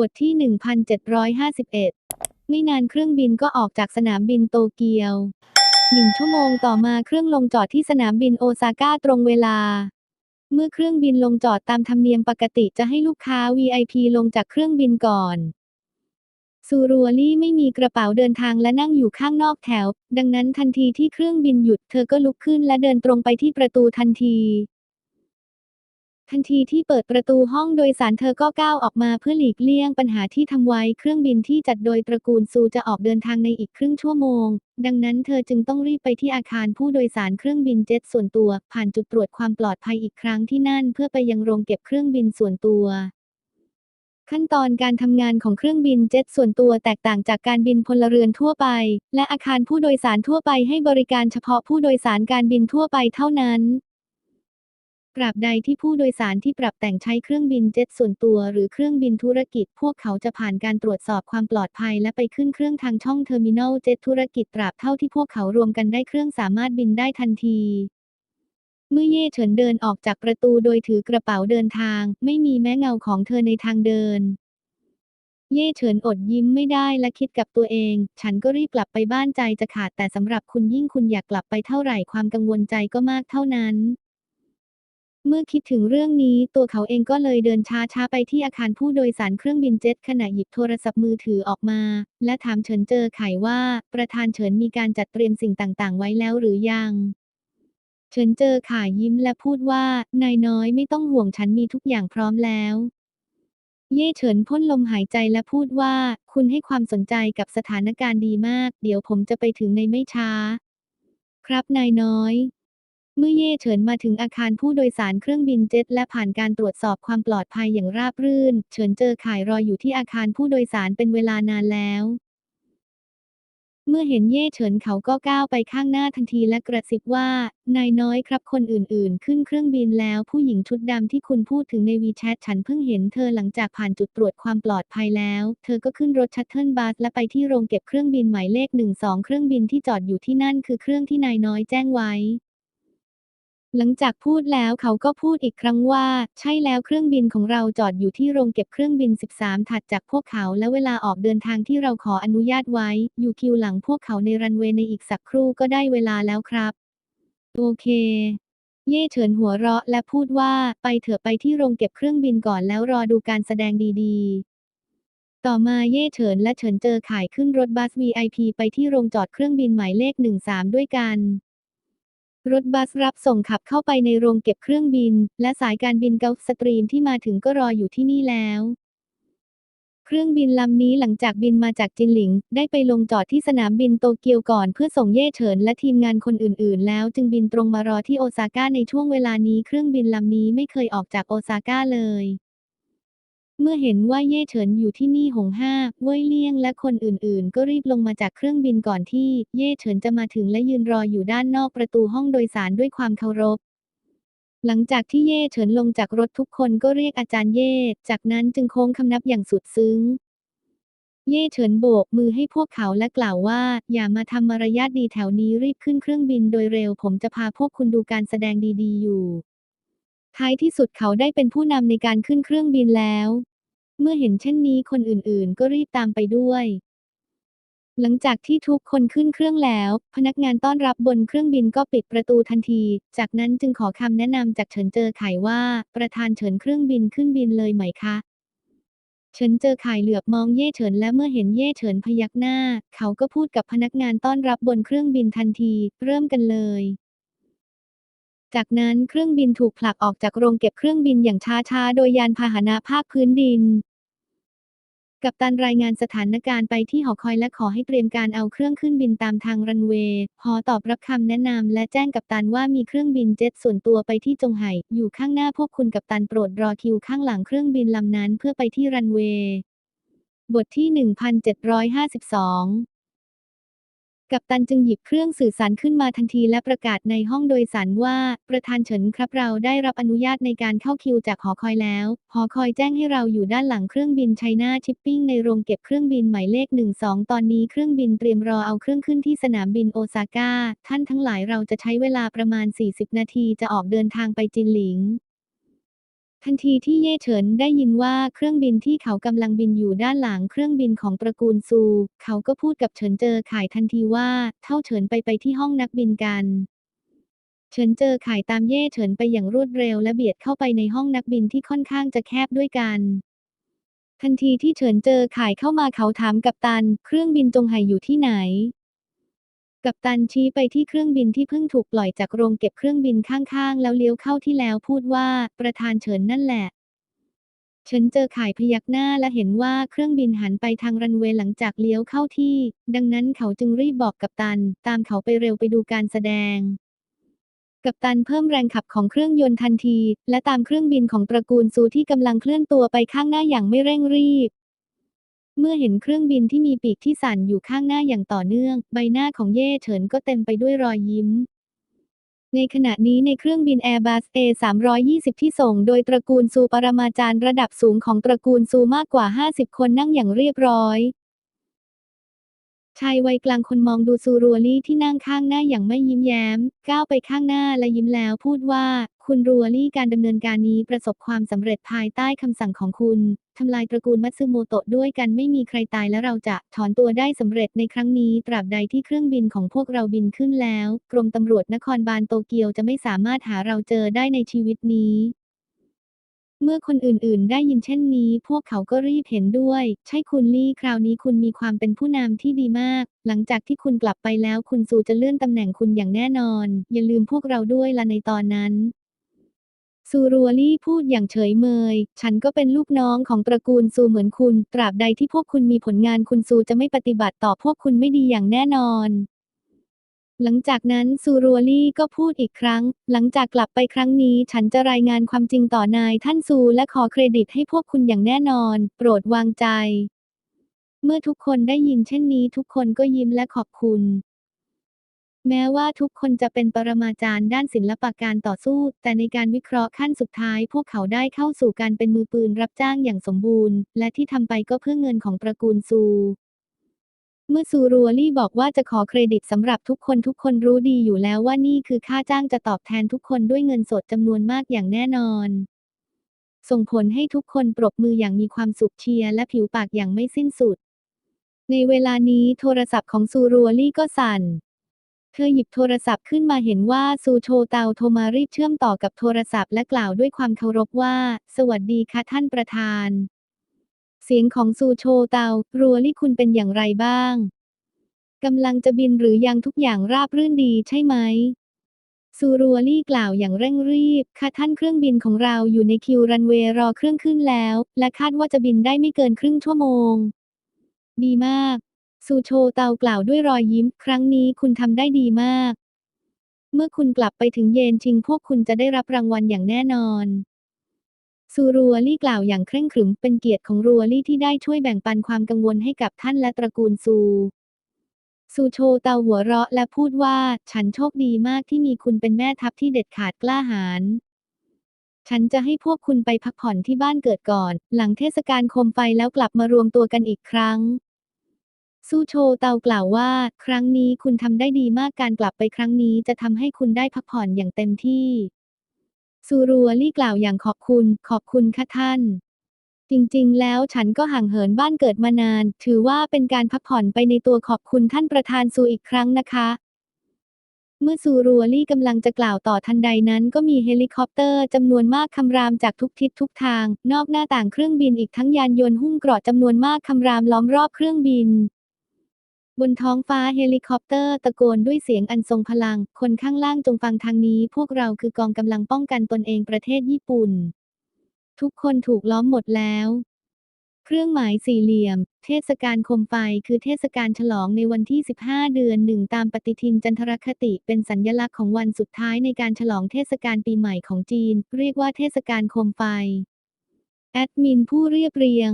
บทที่ 1751 ไม่นานเครื่องบินก็ออกจากสนามบินโตเกียว หนึ่งชั่วโมงต่อมาเครื่องลงจอดที่สนามบินโอซาก้าตรงเวลา เมื่อเครื่องบินลงจอดตามธรรมเนียมปกติจะให้ลูกค้า VIP ลงจากเครื่องบินก่อน ซูรัวลี่ไม่มีกระเป๋าเดินทางและนั่งอยู่ข้างนอกแถว ดังนั้นทันทีที่เครื่องบินหยุดเธอก็ลุกขึ้นและเดินตรงไปที่ประตูทันที ทันทีที่เปิดประตูห้องโดยสารเธอก็ก้าวออกมาเพื่อหลีกเลี่ยงปัญหาที่ทำไว้ เครื่องบินที่จัดโดยตระกูลซูจะออกเดินทางในอีกครึ่งชั่วโมง ดังนั้นเธอจึงต้องรีบไปที่อาคารผู้โดยสารเครื่องบินเจ็ตส่วนตัว ผ่านจุดตรวจความปลอดภัยอีกครั้งที่นั่นเพื่อไปยังโรงเก็บเครื่องบินส่วนตัวขั้นตอนการทำงานของเครื่องบินเจ็ตส่วนตัวแตกต่างจากการบินพลเรือนทั่วไป และอาคารผู้โดยสารทั่วไปให้บริการเฉพาะผู้โดยสารการบินทั่วไปเท่านั้น ตราบใดที่ผู้โดยสารที่ปรับแต่งใช้เครื่องบินเจ็ตส่วนตัว หรือเครื่องบินธุรกิจ พวกเขาจะผ่านการตรวจสอบความปลอดภัย และไปขึ้นเครื่องทางช่องเทอร์มินอลเจ็ตธุรกิจตราบเท่าที่พวกเขารวมกันได้เครื่องสามารถบินได้ทันที เมื่อเย่เฉินเดินออกจากประตูโดยถือกระเป๋าเดินทาง ไม่มีแม้เงาของเธอในทางเดิน เย่เฉินอดยิ้มไม่ได้และคิดกับตัวเอง ฉันก็รีบกลับไปบ้านใจจะขาดแต่สำหรับคุณยิ่งคุณอยากกลับไปเท่าไหร่ความกังวลใจก็มากเท่านั้น เมื่อคิดถึงเรื่องนี้ตัวเขาเองก็เลยเดินช้าๆไปที่อาคารผู้โดยสารเครื่องบินเจ็ตขณะหยิบโทรศัพท์มือถือออกมา และถามเฉินเจอไขว่า ประธานเฉินมีการจัดเตรียมสิ่งต่างๆ ไว้แล้วหรือยัง เฉินเจอข่ายิ้มและพูดว่านายน้อยไม่ต้องห่วงฉันมีทุกอย่างพร้อมแล้ว เย่เฉินพ่นลมหายใจและพูดว่า คุณให้ความสนใจกับสถานการณ์ดีมาก เดี๋ยวผมจะไปถึงในไม่ช้า ครับนายน้อย เมื่อเย่เฉินมาถึงอาคารผู้โดยสารเครื่องบินเจ็ตและผ่านการตรวจสอบความปลอดภัยอย่างราบรื่น เฉินเจอข่ายรออยู่ที่อาคารผู้โดยสารเป็นเวลานานแล้ว เมื่อเห็นเย่เฉินเขาก็ก้าวไปข้างหน้าทันทีและกระซิบว่า นายน้อยครับคนอื่นๆ ขึ้นเครื่องบินแล้วผู้หญิงชุดดำที่คุณพูดถึงในวีแชทฉันเพิ่งเห็นเธอหลังจากผ่านจุดตรวจความปลอดภัยแล้ว เธอก็ขึ้นรถชัตเทิลบัสและไปที่โรงเก็บเครื่องบินหมายเลข 12 เครื่องบินที่จอดอยู่ที่นั่นคือเครื่องที่นายน้อยแจ้งไว้ หลังจากพูดแล้วเขาก็พูดอีกครั้งว่า ใช่แล้วเครื่องบินของเราจอดอยู่ที่โรงเก็บเครื่องบิน 13 ถัดจากพวกเขาและเวลาออกเดินทางที่เราขออนุญาตไว้ อยู่คิวหลังพวกเขาในรันเวย์ในอีกสักครู่ก็ได้เวลาแล้วครับ โอเค เย่เฉินหัวเราะและพูดว่าไปเถอะไปที่โรงเก็บเครื่องบินก่อนแล้วรอดูการแสดงดีๆต่อมาเย่เฉินและเฉินเจอข่ายขึ้นรถบัส VIP ไปที่โรงจอดเครื่องบินหมายเลข 13 ด้วยกัน รถบัสรับส่งขับเข้าไปในโรงเก็บเครื่องบิน และสายการบินเกาสตรีมที่มาถึงก็รออยู่ที่นี่แล้ว เครื่องบินลำนี้หลังจากบินมาจากจินหลิง ได้ไปลงจอดที่สนามบินโตเกียวก่อนเพื่อส่งเย่เฉินและทีมงานคนอื่น ๆ แล้วจึงบินตรงมารอที่โอซาก้าในช่วงเวลานี้เครื่องบินลำนี้ไม่เคยออกจากโอซาก้าเลย เมื่อเห็นว่าเย่เฉินอยู่ที่นี่หงห้าเว่ยเลี่ยงและคนอื่นๆ ก็รีบลงมาจากเครื่องบินก่อนที่เย่เฉินจะมาถึงและยืนรออยู่ด้านนอกประตูห้องโดยสารด้วยความเคารพ หลังจากที่เย่เฉินลงจากรถทุกคนก็เรียกอาจารย์เย่จากนั้นจึงโค้งคำนับอย่างสุดซึ้ง เย่เฉินโบกมือให้พวกเขาและกล่าวว่า อย่ามาทำมารยาทดีแถวนี้รีบขึ้นเครื่องบินโดยเร็ว ผมจะพาพวกคุณดูการแสดงดีๆอยู่ ท้ายที่สุดเขาได้เป็นผู้นำในการขึ้นเครื่องบินแล้ว เมื่อเห็นเช่นนี้คนอื่นๆ ก็รีบตามไปด้วย หลังจากที่ทุกคนขึ้นเครื่องแล้ว พนักงานต้อนรับบนเครื่องบินก็ปิดประตูทันที จากนั้นจึงขอคำแนะนำจากเฉินเจอไขว่า ประธานเฉินเครื่องบินขึ้นบินเลยไหมคะเฉินเจอข่ายเหลือบมองเย่เฉินและเมื่อเห็นเย่เฉินพยักหน้า เขาก็พูดกับพนักงานต้อนรับบนเครื่องบินทันที เริ่มกันเลย จากนั้นเครื่องบินถูกผลักออกจากโรงเก็บเครื่องบินอย่างช้าๆ โดยยานพาหนะภาคพื้นดิน กัปตันรายงานสถานการณ์ไปที่หอคอยและขอให้เตรียมการเอาเครื่องขึ้นบินตามทางรันเวย์ หอตอบรับคำแนะนำและแจ้งกัปตันว่ามีเครื่องบินเจ็ตส่วนตัวไปที่จงไห่ อยู่ข้างหน้าพวกคุณกัปตันโปรดรอคิวข้างหลังเครื่องบินลำนั้นเพื่อไปที่รันเวย์ บทที่ 1752 กัปตันจึงหยิบเครื่องสื่อสารขึ้นมาทันทีและประกาศในห้องโดยสารว่า ประธานเฉินครับเราได้รับอนุญาตในการเข้าคิวจากหอคอยแล้ว หอคอยแจ้งให้เราอยู่ด้านหลังเครื่องบินไชน่าชิปปิ้งในโรงเก็บเครื่องบินหมายเลข 12 ตอนนี้เครื่องบินเตรียมรอเอาเครื่องขึ้นที่สนามบินโอซาก้า ท่านทั้งหลายเราจะใช้เวลาประมาณ 40 นาทีจะออกเดินทางไปจินหลิง ทันทีที่เย่เฉินได้ยินว่าเครื่องบินที่เขากำลังบินอยู่ด้านหลังเครื่องบินของตระกูลซู เขาก็พูดกับเฉินเจอข่ายทันทีว่า เท่าเฉินไปไปที่ห้องนักบินกัน เฉินเจอข่ายตามเย่เฉินไปอย่างรวดเร็วและเบียดเข้าไปในห้องนักบินที่ค่อนข้างจะแคบด้วยกัน ทันทีที่เฉินเจอข่ายเข้ามาเขาถามกัปตัน เครื่องบินจงไห่อยู่ที่ไหน กัปตันชี้ไปที่เครื่องบินที่เพิ่งถูกปล่อยจากโรงเก็บเครื่องบินข้างๆ แล้วเลี้ยวเข้าที่แล้วพูดว่าประธานเฉินนั่นแหละ เฉินเจอข่ายพยักหน้าและเห็นว่าเครื่องบินหันไปทางรันเวย์หลังจากเลี้ยวเข้าที่ ดังนั้นเขาจึงรีบบอกกัปตัน ตามเขาไปเร็วไปดูการแสดงกัปตันเพิ่มแรงขับของเครื่องยนต์ทันที และตามเครื่องบินของตระกูลซูที่กำลังเคลื่อนตัวไปข้างหน้าอย่างไม่เร่งรีบ เมื่อเห็นเครื่องบินที่มีปีกที่สั่นอยู่ข้างหน้าอย่างต่อเนื่อง ใบหน้าของเย่เฉินก็เต็มไปด้วยรอยยิ้ม ในขณะนี้ในเครื่องบิน Airbus A320 ที่ส่งโดยตระกูลซูปรมาจารย์ระดับสูงของตระกูลซูมากกว่า 50 คนนั่งอย่างเรียบร้อย ชายวัยกลางคนมองดูซูรัวลี่ที่นั่งข้างหน้าอย่างไม่ยิ้มแย้ม ก้าวไปข้างหน้าและยิ้มแล้วพูดว่า คุณรัวลี่การดำเนินการนี้ประสบความสำเร็จภายใต้คำสั่งของคุณทำลายตระกูลมัตสึโมโตะด้วยกันไม่มีใครตายและเราจะถอนตัวได้สำเร็จในครั้งนี้ ตราบใดที่เครื่องบินของพวกเราบินขึ้นแล้ว กรมตำรวจนครบาลโตเกียวจะไม่สามารถหาเราเจอได้ในชีวิตนี้ เมื่อคนอื่นๆ ได้ยินเช่นนี้ พวกเขาก็รีบเห็นด้วย ใช่คุณลี่คราวนี้คุณมีความเป็นผู้นำที่ดีมาก หลังจากที่คุณกลับไปแล้วคุณซูจะเลื่อนตำแหน่งคุณอย่างแน่นอน อย่าลืมพวกเราด้วยละในตอนนั้นซูรัวลี่พูดอย่างเฉยเมย ฉันก็เป็นลูกน้องของตระกูลซูเหมือนคุณ ตราบใดที่พวกคุณมีผลงานคุณซูจะไม่ปฏิบัติต่อพวกคุณไม่ดีอย่างแน่นอน หลังจากนั้นซูรัวลี่ก็พูดอีกครั้ง หลังจากกลับไปครั้งนี้ฉันจะรายงานความจริงต่อนายท่านซูและขอเครดิตให้พวกคุณอย่างแน่นอน โปรดวางใจ เมื่อทุกคนได้ยินเช่นนี้ทุกคนก็ยิ้มและขอบคุณ แม้ว่าทุกคนจะเป็นปรมาจารย์ด้านศิลปะการต่อสู้ แต่ในการวิเคราะห์ขั้นสุดท้าย พวกเขาได้เข้าสู่การเป็นมือปืนรับจ้างอย่างสมบูรณ์ และที่ทำไปก็เพื่อเงินของตระกูลซู เมื่อซูรัวลี่บอกว่าจะขอเครดิตสำหรับทุกคนทุกคนรู้ดีอยู่แล้วว่านี่คือค่าจ้างจะตอบแทนทุกคนด้วยเงินสดจำนวนมากอย่างแน่นอน ส่งผลให้ทุกคนปรบมืออย่างมีความสุขเชียร์และผิวปากอย่างไม่สิ้นสุด ในเวลานี้โทรศัพท์ของซูรัวลี่ก็สั่น เธอหยิบโทรศัพท์ขึ้นมาเห็นว่าซูโชเตาโทรมารีบเชื่อมต่อกับโทรศัพท์และกล่าวด้วยความเคารพว่า สวัสดีค่ะท่านประธาน เสียงของซูโชเตารัวลี่คุณเป็นอย่างไรบ้าง กำลังจะบินหรือยังทุกอย่างราบรื่นดีใช่ไหมซูรัวลี่กล่าวอย่างเร่งรีบ ค่ะท่านเครื่องบินของเราอยู่ในคิวรันเวย์รอเครื่องขึ้นแล้ว และคาดว่าจะบินได้ไม่เกินครึ่งชั่วโมง ดีมาก ซูโชเตากล่าวด้วยรอยยิ้ม ครั้งนี้คุณทำได้ดีมาก เมื่อคุณกลับไปถึงเยนชิงพวกคุณจะได้รับรางวัลอย่างแน่นอน ซูรัวลี่กล่าวอย่างเคร่งขรึมเป็นเกียรติของรัวลี่ที่ได้ช่วยแบ่งปันความกังวลให้กับท่านและตระกูลซู ซูโชเตาหัวเราะและพูดว่า ฉันโชคดีมากที่มีคุณเป็นแม่ทัพที่เด็ดขาดกล้าหาญฉันจะให้พวกคุณไปพักผ่อนที่บ้านเกิดก่อน หลังเทศกาลโคมไฟแล้วกลับมารวมตัวกันอีกครั้งซูโชเตากล่าวว่า ครั้งนี้คุณทำได้ดีมากการกลับไปครั้งนี้จะทำให้คุณได้พักผ่อนอย่างเต็มที่ ซูรัวลี่กล่าวอย่างขอบคุณ ขอบคุณค่ะท่าน จริงๆ แล้วฉันก็ห่างเหินบ้านเกิดมานาน ถือว่าเป็นการพักผ่อนไปในตัวขอบคุณท่านประธานซูอีกครั้งนะคะ เมื่อซูรัวลี่กำลังจะกล่าวต่อทันใดนั้นก็มีเฮลิคอปเตอร์จำนวนมากคำรามจากทุกทิศทุกทาง นอกหน้าต่างเครื่องบินอีกทั้งยานยนต์หุ้มเกราะจำนวนมากคำรามล้อมรอบเครื่องบิน บนท้องฟ้าเฮลิคอปเตอร์ตะโกนด้วยเสียงอันทรงพลัง คนข้างล่างจงฟังทางนี้ พวกเราคือกองกำลังป้องกันตนเองประเทศญี่ปุ่น ทุกคนถูกล้อมหมดแล้ว เครื่องหมายสี่เหลี่ยม เทศกาลโคมไฟคือเทศกาลฉลองในวันที่ 15 เดือนหนึ่งตามปฏิทินจันทรคติเป็นสัญญลักษณ์ของวันสุดท้ายในการฉลองเทศกาลปีใหม่ของจีน เรียกว่าเทศกาลโคมไฟ แอดมินผู้เรียบเรียง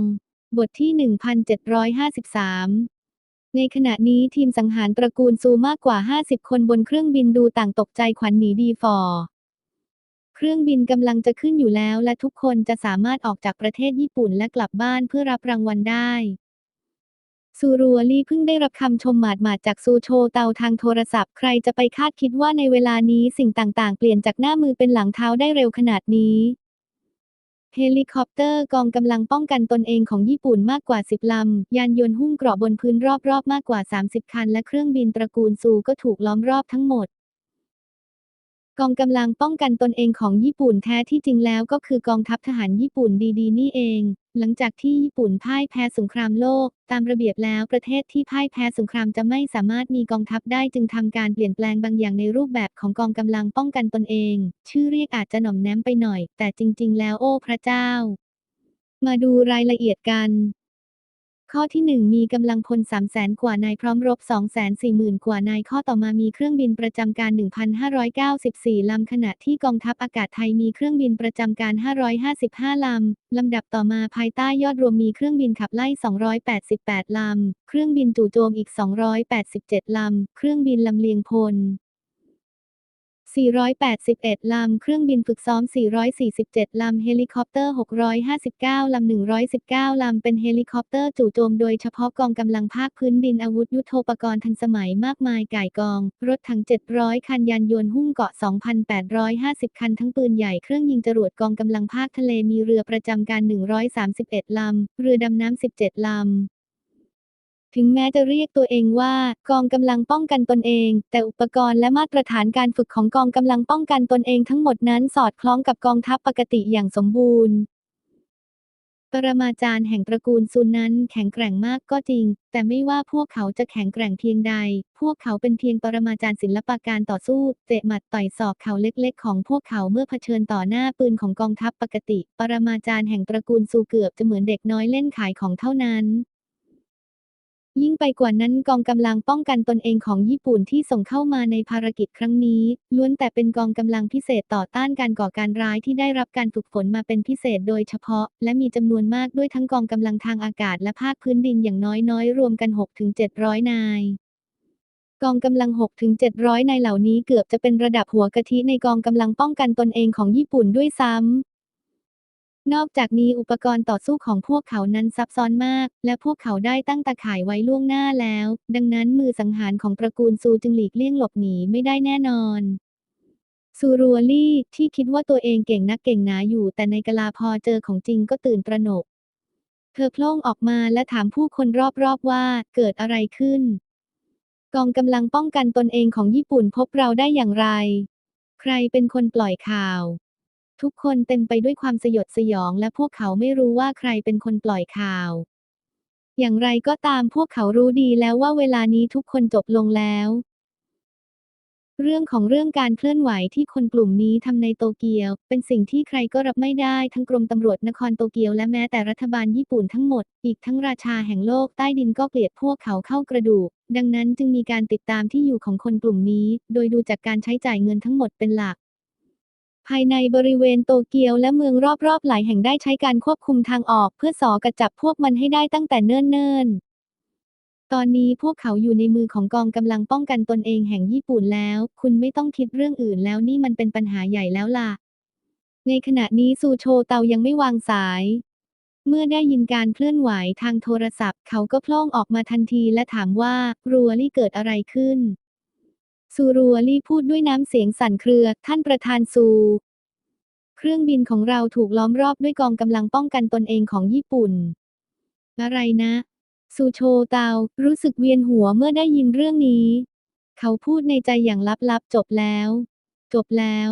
บทที่ 1753 ในขณะนี้ทีมสังหารตระกูลซูมากกว่า 50 คนบนเครื่องบินดูต่างตกใจขวัญหนีดีฟอร์เครื่องบินกำลังจะขึ้นอยู่แล้ว และทุกคนจะสามารถออกจากประเทศญี่ปุ่นและกลับบ้านเพื่อรับรางวัลได้ซูรัวลี่เพิ่งได้รับคำชมหมาดๆจากซูโชเตาทางโทรศัพท์ ใครจะไปคาดคิดว่าในเวลานี้สิ่งต่างๆ เปลี่ยนจากหน้ามือเป็นหลังเท้าได้เร็วขนาดนี้ เฮลิคอปเตอร์กองกำลังป้องกันตนเองของญี่ปุ่นมากกว่า 10 ลำ ยานยนต์หุ้มเกราะบนพื้นรอบๆ มากกว่า 30 คัน และเครื่องบินตระกูลซูก็ถูกล้อมรอบทั้งหมด กองกำลังป้องกันตนเองของญี่ปุ่นแท้ที่จริงแล้วก็คือกองทัพทหารญี่ปุ่นดีๆ นี่เอง หลังจากที่ญี่ปุ่นพ่ายแพ้สงครามโลก ตามระเบียบแล้วประเทศที่พ่ายแพ้สงครามจะไม่สามารถมีกองทัพได้จึงทำการเปลี่ยนแปลงบางอย่างในรูปแบบของกองกำลังป้องกันตนเอง ชื่อเรียกอาจจะหน่อมแนมไปหน่อย แต่จริง ๆ แล้วโอ้พระเจ้า มาดูรายละเอียดกัน ข้อที่ 1 มีกำลังพล300,000กว่านายพร้อมรบ 240,000 กว่านายข้อต่อมามีเครื่องบินประจำการ 1,594 ลำขณะที่กองทัพอากาศไทยมีเครื่องบินประจำการ 555 ลำ ลำดับต่อมาภายใต้ยอดรวมมีเครื่องบินขับไล่ 288 ลำ เครื่องบินจู่โจมอีก 287 ลำ เครื่องบินลำเลียงพล 481 ลำ เครื่องบินฝึกซ้อม 447 ลำ เฮลิคอปเตอร์ 659 ลำ 119 ลำ เป็นเฮลิคอปเตอร์จู่โจมโดยเฉพาะกองกำลังภาคพื้นดินอาวุธยุทโธปกรณ์ทันสมัยมากมายก่ายกอง รถถัง 700 คันยานยนต์หุ้มเกาะ 2,850 คันทั้งปืนใหญ่เครื่องยิงจรวดกองกำลังภาคทะเลมีเรือประจำการ 131 ลำ เรือดำน้ำ 17 ลำ ถึงแม้จะเรียกตัวเองว่ากองกำลังป้องกันตนเอง แต่อุปกรณ์และมาตรฐานการฝึกของกองกำลังป้องกันตนเองทั้งหมดนั้นสอดคล้องกับกองทัพปกติอย่างสมบูรณ์ ปรมาจารย์แห่งตระกูลซุนนั้นแข็งแกร่งมากก็จริง แต่ไม่ว่าพวกเขาจะแข็งแกร่งเพียงใด พวกเขาเป็นเพียงปรมาจารย์ศิลปะการต่อสู้เตะหมัดต่อยศอกเขาเล็กๆ ของพวกเขาเมื่อเผชิญต่อหน้าปืนของกองทัพปกติ ปรมาจารย์แห่งตระกูลซูเกือบจะเหมือนเด็กน้อยเล่นขายของเท่านั้น ยิ่งไปกว่านั้นกองกำลังป้องกันตนเองของญี่ปุ่นที่ส่งเข้ามาในภารกิจครั้งนี้ ล้วนแต่เป็นกองกำลังพิเศษต่อต้านการก่อการร้ายที่ได้รับการฝึกฝนมาเป็นพิเศษโดยเฉพาะ และมีจำนวนมากด้วยทั้งกองกำลังทางอากาศและภาคพื้นดินอย่างน้อยๆ รวมกัน 6-700 นายกองกำลัง 6-700 นายเหล่านี้เกือบจะเป็นระดับหัวกะทิในกองกำลังป้องกันตนเองของญี่ปุ่นด้วยซ้ำ นอกจากนี้อุปกรณ์ต่อสู้ของพวกเขานั้นซับซ้อนมาก และพวกเขาได้ตั้งตาข่ายไว้ล่วงหน้าแล้ว ดังนั้นมือสังหารของตระกูลซูจึงหลีกเลี่ยงหลบหนีไม่ได้แน่นอนซูรัวลี่ที่คิดว่าตัวเองเก่งนักเก่งหนาอยู่ แต่ในกลาพอเจอของจริงก็ตื่นตระหนก เธอโพล่งออกมาและถามผู้คนรอบๆว่าเกิดอะไรขึ้น กองกำลังป้องกันตนเองของญี่ปุ่นพบเราได้อย่างไร ใครเป็นคนปล่อยข่าว ทุกคนเต็มไปด้วยความสยดสยองและพวกเขาไม่รู้ว่าใครเป็นคนปล่อยข่าว อย่างไรก็ตามพวกเขารู้ดีแล้วว่าเวลานี้ทุกคนจบลงแล้ว เรื่องของเรื่องการเคลื่อนไหวที่คนกลุ่มนี้ทำในโตเกียว เป็นสิ่งที่ใครก็รับไม่ได้ทั้งกรมตำรวจนครโตเกียวและแม้แต่รัฐบาลญี่ปุ่นทั้งหมด อีกทั้งราชาแห่งโลกใต้ดินก็เกลียดพวกเขาเข้ากระดูก ดังนั้นจึงมีการติดตามที่อยู่ของคนกลุ่มนี้ โดยดูจากการใช้จ่ายเงินทั้งหมดเป็นหลัก ภายในบริเวณโตเกียวและเมืองรอบๆ หลายแห่งได้ใช้การควบคุมทางออกเพื่อสอกระจับพวกมันให้ได้ตั้งแต่เนิ่นๆตอนนี้พวกเขาอยู่ในมือของกองกำลังป้องกันตนเองแห่งญี่ปุ่นแล้ว คุณไม่ต้องคิดเรื่องอื่นแล้วนี่มันเป็นปัญหาใหญ่แล้วล่ะ ในขณะนี้ซูโชเตายังไม่วางสาย เมื่อได้ยินการเคลื่อนไหวทางโทรศัพท์ เขาก็พล่งออกมาทันทีและถามว่ารัวลี่เกิดอะไรขึ้น ซูรัวลี่พูดด้วยน้ำเสียงสั่นเครือ ท่านประธานซู เครื่องบินของเราถูกล้อมรอบด้วยกองกำลังป้องกันตนเองของญี่ปุ่น อะไรนะ ซูโชเตา รู้สึกเวียนหัวเมื่อได้ยินเรื่องนี้ เขาพูดในใจอย่างลับๆ จบแล้ว จบแล้ว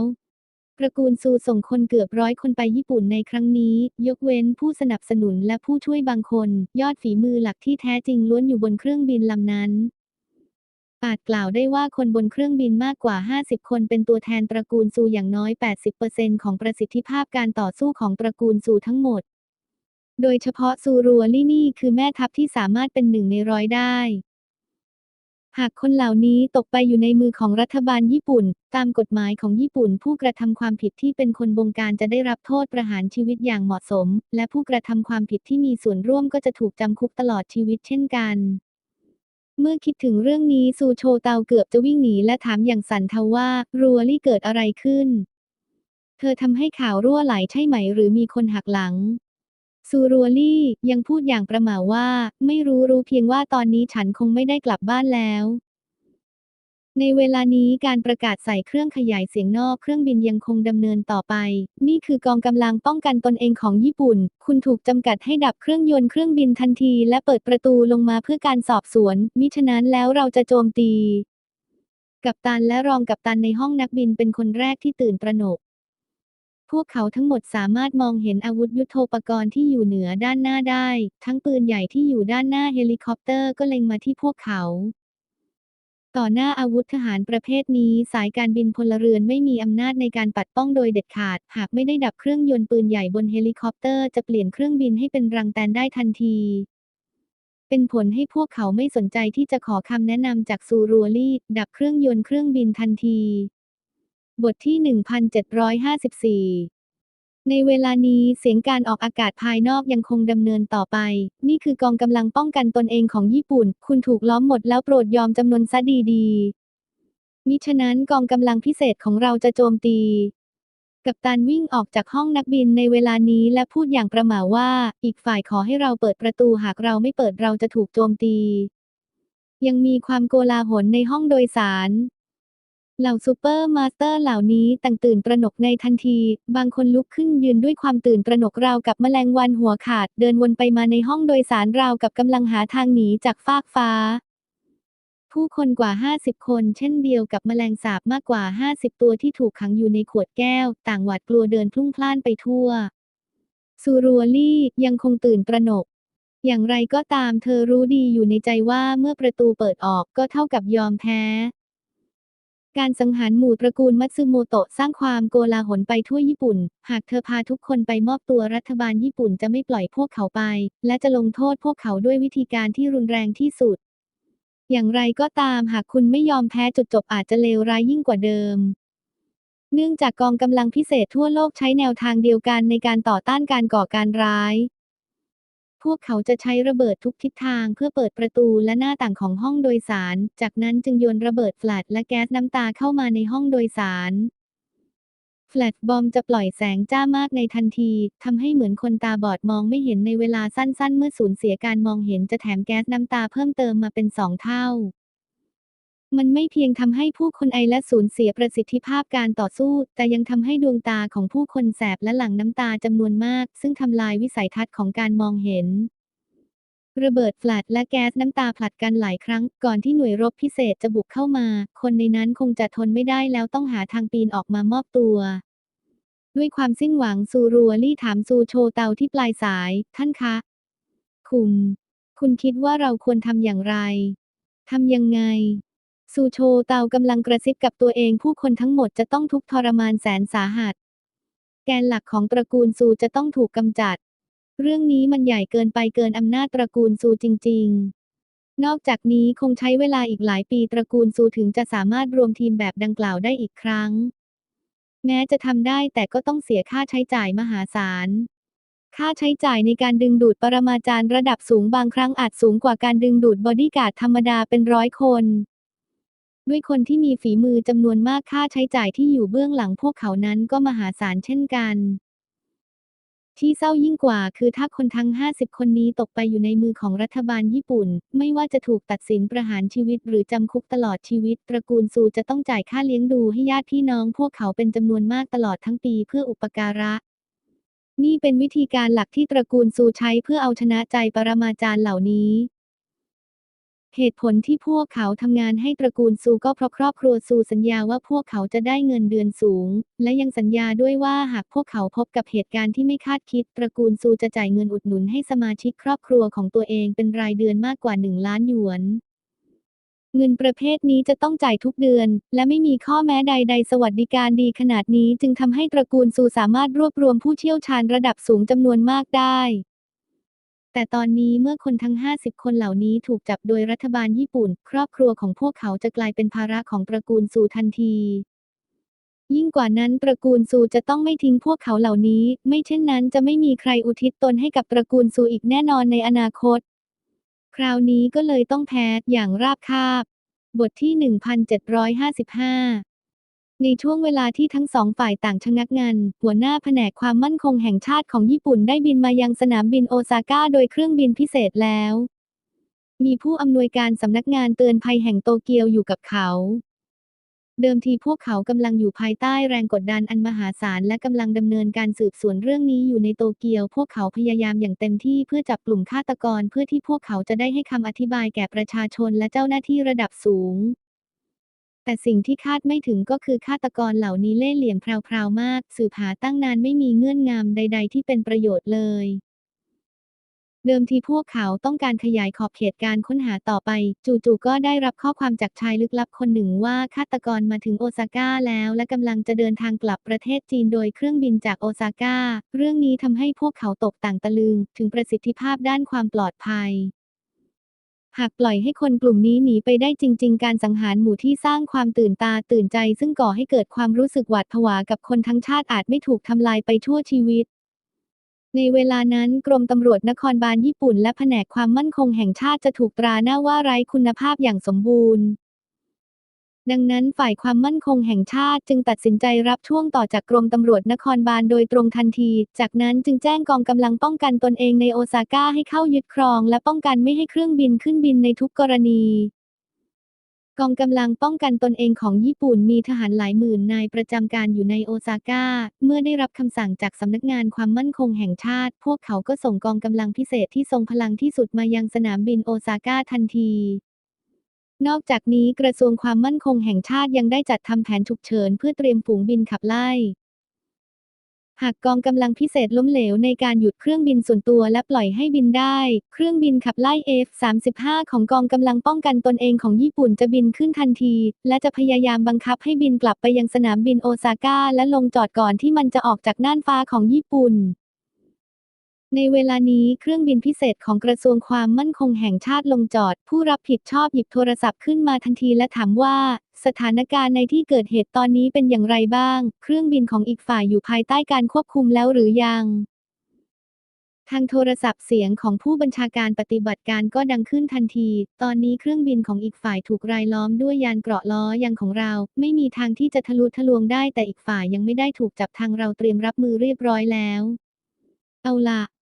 ตระกูลซูส่งคนเกือบร้อยคนไปญี่ปุ่นในครั้งนี้ ยกเว้นผู้สนับสนุนและผู้ช่วยบางคน ยอดฝีมือหลักที่แท้จริงล้วนอยู่บนเครื่องบินลำนั้น อาจกล่าวได้ว่าคนบนเครื่องบินมากกว่า 50 คนเป็นตัวแทนตระกูลซูอย่างน้อย 80%ของประสิทธิภาพการต่อสู้ของตระกูลซูทั้งหมด โดยเฉพาะซูรัวลี่นี่คือแม่ทัพที่สามารถเป็นหนึ่งในร้อยได้ หากคนเหล่านี้ตกไปอยู่ในมือของรัฐบาลญี่ปุ่น ตามกฎหมายของญี่ปุ่น ผู้กระทำความผิดที่เป็นคนบงการจะได้รับโทษประหารชีวิตอย่างเหมาะสม และผู้กระทำความผิดที่มีส่วนร่วมก็จะถูกจำคุกตลอดชีวิตเช่นกัน เมื่อคิดถึงเรื่องนี้ซูโชเตาเกือบจะวิ่งหนีและถามอย่างสันเทาว่ารัวลี่เกิดอะไรขึ้น เธอทำให้ข่าวรั่วไหลใช่ไหมหรือมีคนหักหลัง ซูรัวลี่ยังพูดอย่างประหม่าว่า ไม่รู้รู้เพียงว่าตอนนี้ฉันคงไม่ได้กลับบ้านแล้ว ในเวลานี้การประกาศใส่เครื่องขยายเสียงนอกเครื่องบินยังคงดำเนินต่อไป นี่คือกองกำลังป้องกันตนเองของญี่ปุ่น คุณถูกจำกัดให้ดับเครื่องยนต์เครื่องบินทันที และเปิดประตูลงมาเพื่อการสอบสวน มิฉะนั้นแล้วเราจะโจมตี กัปตันและรองกัปตันในห้องนักบินเป็นคนแรกที่ตื่นตระหนก พวกเขาทั้งหมดสามารถมองเห็นอาวุธยุโทโธปกรณ์ที่อยู่เหนือด้านหน้าได้ ทั้งปืนใหญ่ที่อยู่ด้านหน้าเฮลิคอปเตอร์ก็เล็งมาที่พวกเขา ต่อหน้าอาวุธทหารประเภทนี้ สายการบินพลเรือนไม่มีอำนาจในการปัดป้องโดยเด็ดขาด หากไม่ได้ดับเครื่องยนต์ปืนใหญ่บนเฮลิคอปเตอร์จะเปลี่ยนเครื่องบินให้เป็นรังแตนได้ทันที เป็นผลให้พวกเขาไม่สนใจที่จะขอคำแนะนำจากซูรัวลี่ ดับเครื่องยนต์เครื่องบินทันที บทที่ 1754 ในเวลานี้เสียงการออกอากาศภายนอกยังคงดำเนินต่อไป นี่คือกองกำลังป้องกันตนเองของญี่ปุ่น คุณถูกล้อมหมดแล้วโปรดยอมจำนวนซะดีๆมิฉะนั้นกองกำลังพิเศษของเราจะโจมตี กัปตันวิ่งออกจากห้องนักบินในเวลานี้และพูดอย่างประหม่าว่า อีกฝ่ายขอให้เราเปิดประตูหากเราไม่เปิดเราจะถูกโจมตี ยังมีความโกลาหลในห้องโดยสาร เหล่าซูเปอร์มาสเตอร์เหล่านี้ต่างตื่นตระหนกในทันที บางคนลุกขึ้นยืนด้วยความตื่นตระหนกราวกับแมลงวันหัวขาด เดินวนไปมาในห้องโดยสารราวกับกำลังหาทางหนีจากฟากฟ้า ผู้คนกว่า 50 คน เช่นเดียวกับแมลงสาบมากกว่า 50 ตัวที่ถูกขังอยู่ในขวดแก้ว ต่างหวาดกลัวเดินพลุ่งพล่านไปทั่ว ซูรัวลี่ยังคงตื่นตระหนกอย่างไรก็ตามเธอรู้ดีอยู่ในใจว่าเมื่อประตูเปิดออกก็เท่ากับยอมแพ้ การสังหารหมู่ตระกูลมัตสึโมโตะสร้างความโกลาหลไปทั่วญี่ปุ่น หากเธอพาทุกคนไปมอบตัวรัฐบาลญี่ปุ่นจะไม่ปล่อยพวกเขาไป และจะลงโทษพวกเขาด้วยวิธีการที่รุนแรงที่สุด อย่างไรก็ตามหากคุณไม่ยอมแพ้จุดจบอาจจะเลวร้ายยิ่งกว่าเดิม เนื่องจากกองกำลังพิเศษทั่วโลกใช้แนวทางเดียวกันในการต่อต้านการก่อการร้าย พวกเขาจะใช้ระเบิดทุกทิศทางเพื่อเปิดประตูและหน้าต่างของห้องโดยสาร จากนั้นจึงโยนระเบิดแฟลชและแก๊สน้ำตาเข้ามาในห้องโดยสารแฟลชบอมจะปล่อยแสงจ้ามากในทันที ทำให้เหมือนคนตาบอดมองไม่เห็นในเวลาสั้นๆ เมื่อสูญเสียการมองเห็นจะแถมแก๊สน้ำตาเพิ่มเติมมาเป็นสองเท่า มันไม่เพียงทำให้ผู้คนไอและสูญเสียประสิทธิภาพการต่อสู้ แต่ยังทำให้ดวงตาของผู้คนแสบและหลั่งน้ำตาจำนวนมาก ซึ่งทำลายวิสัยทัศน์ของการมองเห็น ระเบิดแฟลชและแก๊สน้ำตาผลัดกันหลายครั้ง ก่อนที่หน่วยรบพิเศษจะบุกเข้ามา คนในนั้นคงจะทนไม่ได้แล้วต้องหาทางปีนออกมามอบตัว ด้วยความสิ้นหวังซูรัวลี่ถามซูโชเตาที่ปลายสาย ท่านคะ คุณ คุณคิดว่าเราควรทำอย่างไรทำยังไง ซูโชเตากำลังกระซิบกับตัวเองผู้คนทั้งหมดจะต้องทุกทรมานแสนสาหัส แกนหลักของตระกูลซูจะต้องถูกกำจัด เรื่องนี้มันใหญ่เกินไปเกินอำนาจตระกูลซูจริง ๆ นอกจากนี้คงใช้เวลาอีกหลายปีตระกูลซูถึงจะสามารถรวมทีมแบบดังกล่าวได้อีกครั้ง แม้จะทำได้แต่ก็ต้องเสียค่าใช้จ่ายมหาศาลค่าใช้จ่ายในการดึงดูดปรมาจารย์ระดับสูงบางครั้งอาจสูงกว่าการดึงดูดบอดี้การ์ดธรรมดาเป็นร้อยคน ด้วยคนที่มีฝีมือจำนวนมากค่าใช้จ่ายที่อยู่เบื้องหลังพวกเขานั้นก็มหาศาลเช่นกัน ที่เศร้ายิ่งกว่าคือถ้าคนทั้ง 50 คนนี้ตกไปอยู่ในมือของรัฐบาลญี่ปุ่น ไม่ว่าจะถูกตัดสินประหารชีวิตหรือจำคุกตลอดชีวิต ตระกูลซูจะต้องจ่ายค่าเลี้ยงดูให้ญาติพี่น้องพวกเขาเป็นจำนวนมากตลอดทั้งปีเพื่ออุปการะนี่เป็นวิธีการหลักที่ตระกูลซูใช้เพื่อเอาชนะใจปรมาจารย์เหล่านี้ เหตุผลที่พวกเขาทำงานให้ตระกูลซูก็เพราะครอบครัวซูสัญญาว่าพวกเขาจะได้เงินเดือนสูง และยังสัญญาด้วยว่าหากพวกเขาพบกับเหตุการณ์ที่ไม่คาดคิด ตระกูลซูจะจ่ายเงินอุดหนุนให้สมาชิกครอบครัวของตัวเองเป็นรายเดือนมากกว่า 1 ล้านหยวนเงินประเภทนี้จะต้องจ่ายทุกเดือน และไม่มีข้อแม้ใด ๆ สวัสดิการดีขนาดนี้จึงทำให้ตระกูลซูสามารถรวบรวมผู้เชี่ยวชาญระดับสูงจำนวนมากได้ แต่ตอนนี้เมื่อคนทั้ง 50 คนเหล่านี้ถูกจับโดยรัฐบาลญี่ปุ่น ครอบครัวของพวกเขาจะกลายเป็นภาระของตระกูลซูทันที ยิ่งกว่านั้นตระกูลซูจะต้องไม่ทิ้งพวกเขาเหล่านี้ ไม่เช่นนั้นจะไม่มีใครอุทิศตนให้กับตระกูลซูอีกแน่นอนในอนาคต คราวนี้ก็เลยต้องแพ้อย่างราบคาบ บทที่ 1755 ในช่วงเวลาที่ทั้งสองฝ่ายต่างชะงักงัน หัวหน้าแผนกความมั่นคงแห่งชาติของญี่ปุ่นได้บินมายังสนามบินโอซาก้าโดยเครื่องบินพิเศษแล้ว มีผู้อำนวยการสำนักงานเตือนภัยแห่งโตเกียวอยู่กับเขา เดิมทีพวกเขากำลังอยู่ภายใต้แรงกดดันอันมหาศาลและกำลังดำเนินการสืบสวนเรื่องนี้อยู่ในโตเกียว พวกเขาพยายามอย่างเต็มที่เพื่อจับกลุ่มฆาตกรเพื่อที่พวกเขาจะได้ให้คำอธิบายแก่ประชาชนและเจ้าหน้าที่ระดับสูง แต่สิ่งที่คาดไม่ถึงก็คือฆาตกรเหล่านี้เล่ห์เหลี่ยมพราวๆมาก สืบหาตั้งนานไม่มีเงื่อนงำใด ๆ ที่เป็นประโยชน์เลย เดิมทีพวกเขาต้องการขยายขอบเขตการค้นหาต่อไป จู่ๆก็ได้รับข้อความจากชายลึกลับคนหนึ่งว่าฆาตกรมาถึงโอซาก้าแล้วและกำลังจะเดินทางกลับประเทศจีนโดยเครื่องบินจากโอซาก้า เรื่องนี้ทำให้พวกเขาตกต่างตะลึง ถึงประสิทธิภาพด้านความปลอดภัย หากปล่อยให้คนกลุ่มนี้หนีไปได้จริง ๆ การสังหารหมู่ที่สร้างความตื่นตาตื่นใจ ซึ่งก่อให้เกิดความรู้สึกหวาดผวากับคนทั้งชาติอาจไม่ถูกทำลายไปชั่วชีวิต ในเวลานั้นกรมตำรวจนครบาลญี่ปุ่น และแผนกความมั่นคงแห่งชาติจะถูกตราหน้าว่าไร้คุณภาพอย่างสมบูรณ์ ดังนั้นฝ่ายความมั่นคงแห่งชาติจึงตัดสินใจรับช่วงต่อจากกรมตำรวจนครบาลโดยตรงทันที จากนั้นจึงแจ้งกองกำลังป้องกันตนเองในโอซาก้าให้เข้ายึดครอง และป้องกันไม่ให้เครื่องบินขึ้นบินในทุกกรณีกองกำลังป้องกันตนเองของญี่ปุ่นมีทหารหลายหมื่นนายประจำการอยู่ในโอซาก้า เมื่อได้รับคำสั่งจากสำนักงานความมั่นคงแห่งชาติ พวกเขาก็ส่งกองกำลังพิเศษที่ทรงพลังที่สุดมายังสนามบินโอซาก้าทันที นอกจากนี้กระทรวงความมั่นคงแห่งชาติยังได้จัดทำแผนฉุกเฉินเพื่อเตรียมฝูงบินขับไล่ หากกองกำลังพิเศษล้มเหลวในการหยุดเครื่องบินส่วนตัวและปล่อยให้บินได้ เครื่องบินขับไล่ F-35 ของกองกำลังป้องกันตนเองของญี่ปุ่นจะบินขึ้นทันที และจะพยายามบังคับให้บินกลับไปยังสนามบินโอซาก้าและลงจอดก่อนที่มันจะออกจากน่านฟ้าของญี่ปุ่น ในเวลานี้เครื่องบินพิเศษของกระทรวงความมั่นคงแห่งชาติลงจอด ผู้รับผิดชอบหยิบโทรศัพท์ขึ้นมาทันทีและถามว่า สถานการณ์ในที่เกิดเหตุตอนนี้เป็นอย่างไรบ้าง เครื่องบินของอีกฝ่ายอยู่ภายใต้การควบคุมแล้วหรือยัง ทางโทรศัพท์เสียงของผู้บัญชาการปฏิบัติการก็ดังขึ้นทันที ตอนนี้เครื่องบินของอีกฝ่ายถูกรายล้อมด้วยยานเกราะล้อยางของเรา ไม่มีทางที่จะทะลุทะลวงได้แต่อีกฝ่ายยังไม่ได้ถูกจับทางเราเตรียมรับมือเรียบร้อยแล้ว เอาล่ะ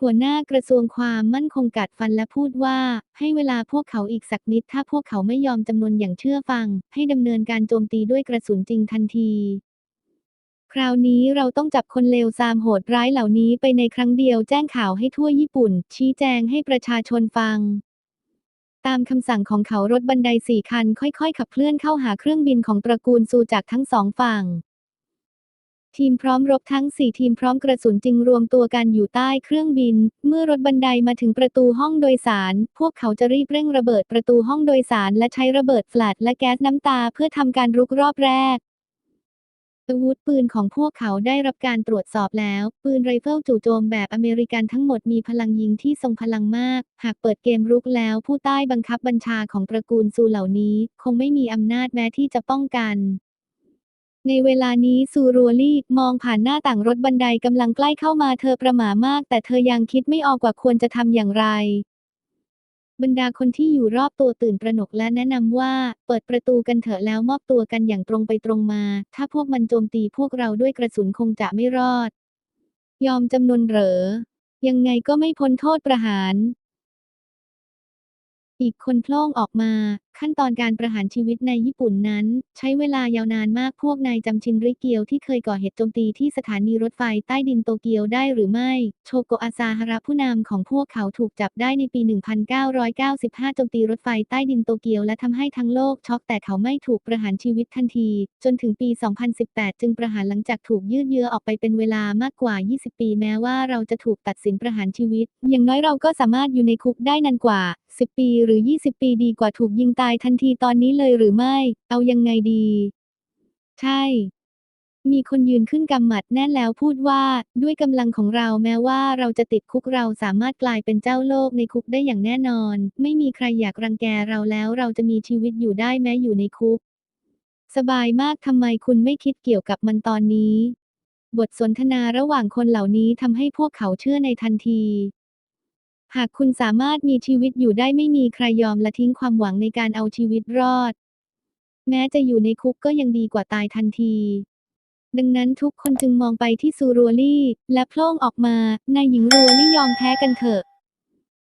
หัวหน้ากระทรวงความมั่นคงกัดฟันและพูดว่า ให้เวลาพวกเขาอีกสักนิด ถ้าพวกเขาไม่ยอมจำนวนอย่างเชื่อฟัง ให้ดำเนินการโจมตีด้วยกระสุนจริงทันที คราวนี้เราต้องจับคนเลวซามโหดร้ายเหล่านี้ไปในครั้งเดียวแจ้งข่าวให้ทั่วญี่ปุ่น ชี้แจงให้ประชาชนฟังตามคำสั่งของเขารถบันไดสี่คัน ค่อยๆ ขับเคลื่อนเข้าหาเครื่องบินของตระกูลซูจากทั้งสองฝั่ง ทีมพร้อมรบทั้ง 4 ทีมพร้อมกระสุนจริงรวมตัวกันอยู่ใต้เครื่องบิน เมื่อรถบันไดมาถึงประตูห้องโดยสาร พวกเขาจะรีบเร่งระเบิดประตูห้องโดยสารและใช้ระเบิดแฟลชและแก๊สน้ำตาเพื่อทำการรุกรอบแรกอาวุธปืนของพวกเขาได้รับการตรวจสอบแล้ว ปืนไรเฟิลจู่โจมแบบอเมริกันทั้งหมดมีพลังยิงที่ทรงพลังมาก หากเปิดเกมรุกแล้วผู้ใต้บังคับบัญชาของตระกูลซูเหล่านี้ คงไม่มีอำนาจแม้ที่จะป้องกัน ในเวลานี้ซูรัวลี่มองผ่านหน้าต่างรถบันไดกำลังใกล้เข้ามาเธอประหม่ามาก แต่เธอยังคิดไม่ออกว่าควรจะทำอย่างไร บรรดาคนที่อยู่รอบตัวตื่นตระหนกและแนะนำว่า เปิดประตูกันเถอะแล้วมอบตัวกันอย่างตรงไปตรงมา ถ้าพวกมันโจมตีพวกเราด้วยกระสุนคงจะไม่รอด ยอมจำนนเหรอ ยังไงก็ไม่พ้นโทษประหาร อีกคนโล่งออกมา ขั้นตอนการประหารชีวิตในญี่ปุ่นนั้น ใช้เวลายาวนานมากพวกนายจำชินริเกียวที่เคยก่อเหตุโจมตีที่สถานีรถไฟใต้ดินโตเกียวได้หรือไม่ โชโกอาซาฮาระผู้นำของพวกเขาถูกจับได้ในปี 1995 โจมตีรถไฟใต้ดินโตเกียวและทำให้ทั้งโลกช็อกแต่เขาไม่ถูกประหารชีวิตทันที จนถึงปี 2018 จึงประหารหลังจากถูกยืดเยื้อออกไปเป็นเวลามากกว่า 20 ปีแม้ว่าเราจะถูกตัดสินประหารชีวิต อย่างน้อยเราก็สามารถอยู่ในคุกได้นานกว่า 10 ปีหรือ 20 ปีดีกว่าถูกยิงตาายทันทีตอนนี้เลยหรือไม่ เอายังไงดี ใช่ มีคนยืนขึ้นกำหมัดแน่นแล้วพูดว่า ด้วยกำลังของเราแม้ว่าเราจะติดคุกเราสามารถกลายเป็นเจ้าโลกในคุกได้อย่างแน่นอน ไม่มีใครอยากรังแกเราแล้วเราจะมีชีวิตอยู่ได้แม้อยู่ในคุก สบายมากทำไมคุณไม่คิดเกี่ยวกับมันตอนนี้ บทสนทนาระหว่างคนเหล่านี้ทำให้พวกเขาเชื่อในทันที หากคุณสามารถมีชีวิตอยู่ได้ไม่มีใครยอมละทิ้งความหวังในการเอาชีวิตรอด แม้จะอยู่ในคุกก็ยังดีกว่าตายทันที ดังนั้นทุกคนจึงมองไปที่ซูรัวลี่ และโพล่งออกมา นายหญิงรัวลี่ยอมแพ้กันเถอะ